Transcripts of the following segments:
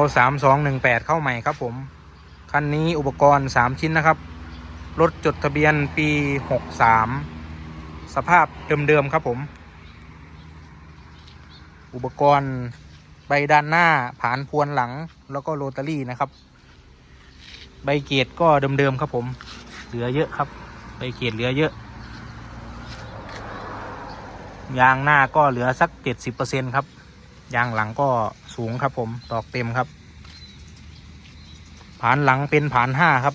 L 3 2 1 8เข้าใหม่ครับผม คันนี้อุปกรณ์ 3 ชิ้นนะครับ รถจดทะเบียนปี 63 สภาพเดิม ๆ ครับผม อุปกรณ์ใบด้านหน้าผานพวนหลังแล้วก็โรตารี่นะครับ ใบเกตก็เดิม ๆ ครับผม เหลือเยอะครับ ใบเกตเหลือเยอะ ยางหน้าก็เหลือสัก 70%ครับ ยางหลังก็สูงครับผมตอกเต็มครับ ผานหลังเป็นผานห้าครับ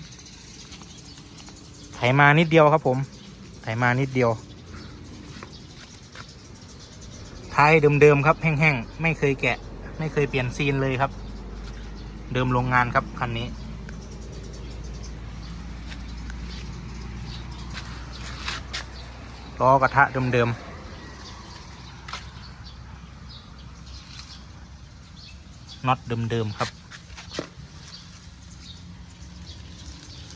ไถมานิดเดียวครับผม ไถมานิดเดียว ท้ายเดิมๆครับ แห้งๆ ไม่เคยแกะ ไม่เคยเปลี่ยนซีนเลยครับ เดิมโรงงานครับคันนี้ล้อกระทะเดิมๆ น็อตเดิมๆครับ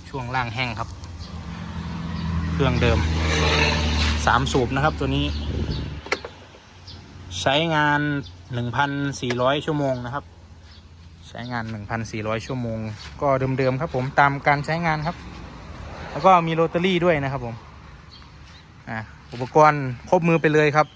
ช่วงล่างแห้งครับ เครื่องเดิมสามสูบนะครับ ตัวนี้ ใช้งาน1,400ชั่วโมงนะครับ ใช้งาน1,400ชั่วโมง ก็เดิมๆครับ ผมตามการใช้งานครับ แล้วก็มีโรตารี่ด้วยนะครับผมอะอุปกรณ์ครบมือไปเลยครับ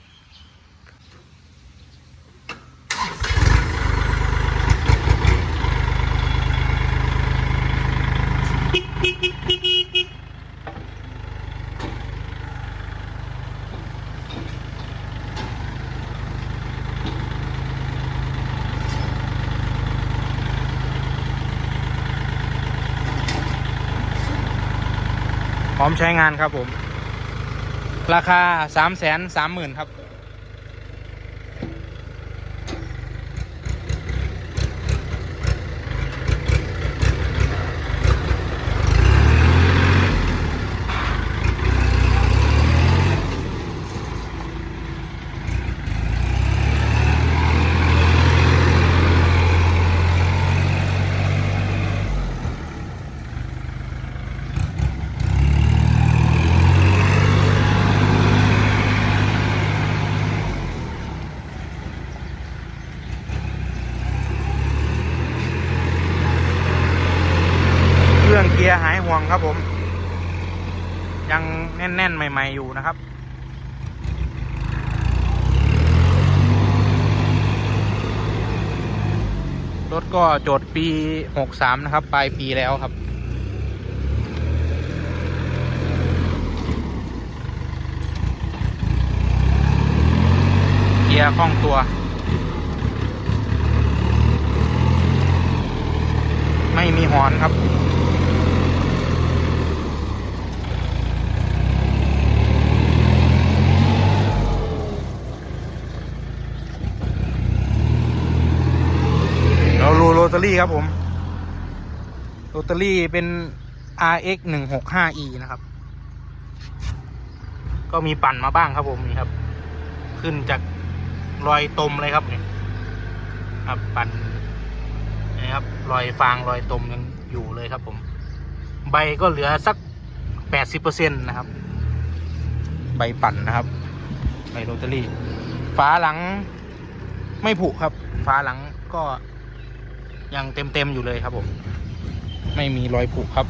พร้อมใช้งานครับผม ราคาสามแสนสามหมื่นครับ เครื่องเกียร์หายห่วงครับผม ยังแน่น ๆ ใหม่ ๆ อยู่นะครับ รถก็โจทย์ปี 63 นะครับ ปลายปีแล้วครับ เกียร์คล่องตัว ไม่มีหอนครับ เรารูโร ตารี่ครับผมโรตารี่เป็น RX 1 6 5 E นะครับ ก็มีปั่นมาบ้างครับผมนี่ครับ ขึ้นจากรอยตมเลยครับนี่ครับปั่นนี่ครับรอยฟางรอยตมยังอยู่เลยครับผม ใบก็เหลือสัก 80%นะครับ ใบปั่นนะครับ ใบโรตารี่ ฝาหลังไม่ผุครับ ฝาหลังก็ ยังเต็มๆอยู่เลยครับผม ไม่มีรอยผุครับ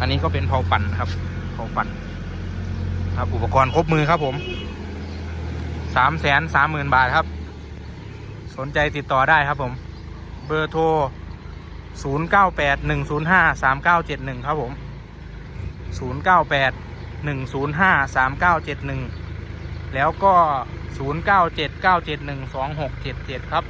อันนี้ก็เป็นเผาปั่นครับเผาปั่นครับ อุปกรณ์ครบมือครับผมสามแสนสามหมื่นบาทครับ สนใจติดต่อได้ครับผม เบอร์โทรศูนย์เก้าแปดหนึ่งศูนย์ห้าสามเก้าเจ็ดหนึ่งครับผมศูนย์เก้าแปดหนึ่งศูนย์ห้าสามเก้าเจ็ดหนึ่งแล้วก็ศูนย์เก้าเจ็ดเก้าเจ็ดหนึ่งสองหกเจ็ดเจ็ดครับ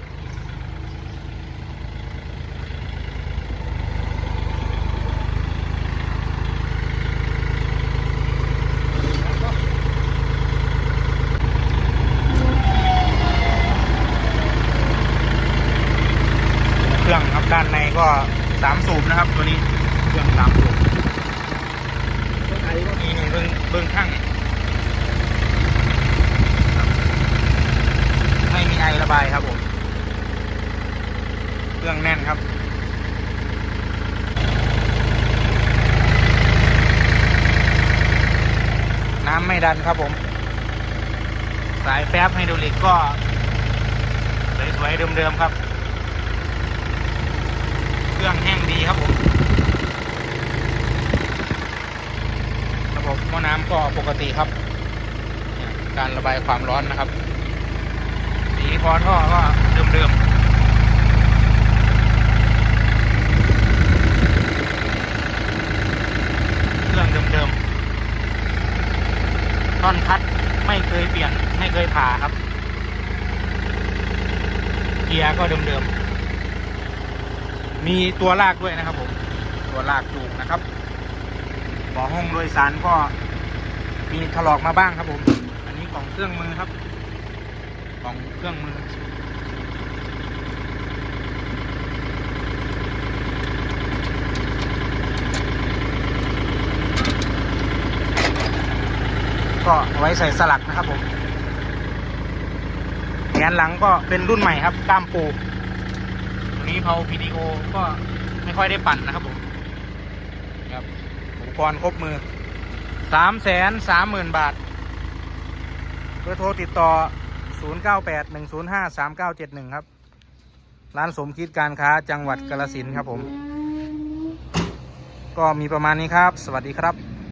เครื่องครับด้านในก็สามสูบ นะครับ ตัวนี้เครื่องสามสูบนี่นี่เบื้งเบื้งข้างครับไม่มีไอระบายครับผมเครื่องแน่นครับน้ำไม่ดันครับผม สายแฟบไฮดรอลิกก็ สวยๆเดิมๆครับ เครื่องแห้งดีครับผมระบบหม้อน้ำก็ปกติครับ การระบายความร้อนนะครับสีพอท่อก็เดิมๆท่อนคัดไม่เคยเปลี่ยน ไม่เคยผ่าครับ เกียร์ก็เดิมๆ มีตัวลากด้วยนะครับผม ตัวลากจูงนะครับเบาะห้องโดยสารก็มีถลอกมาบ้างครับผม อันนี้กล่องเครื่องมือครับ กล่องเครื่องมือ ก็ไว้ใส่สลักนะครับผมแขนหลังก็เป็นรุ่นใหม่ครับกล้ามปู นี้เพา PDO ก็ไม่ค่อยได้ปั่นนะครับผมครับอุปกรณ์ครบมือสามแสนสามหมื่นบาทเบอร์โทรติดต่อ 0 9 8 1 0 5 3 9 7 1 ครับ ร้านสมคิดการค้าจังหวัดกาลสินครับผม ก็มีประมาณนี้ครับ สวัสดีครับ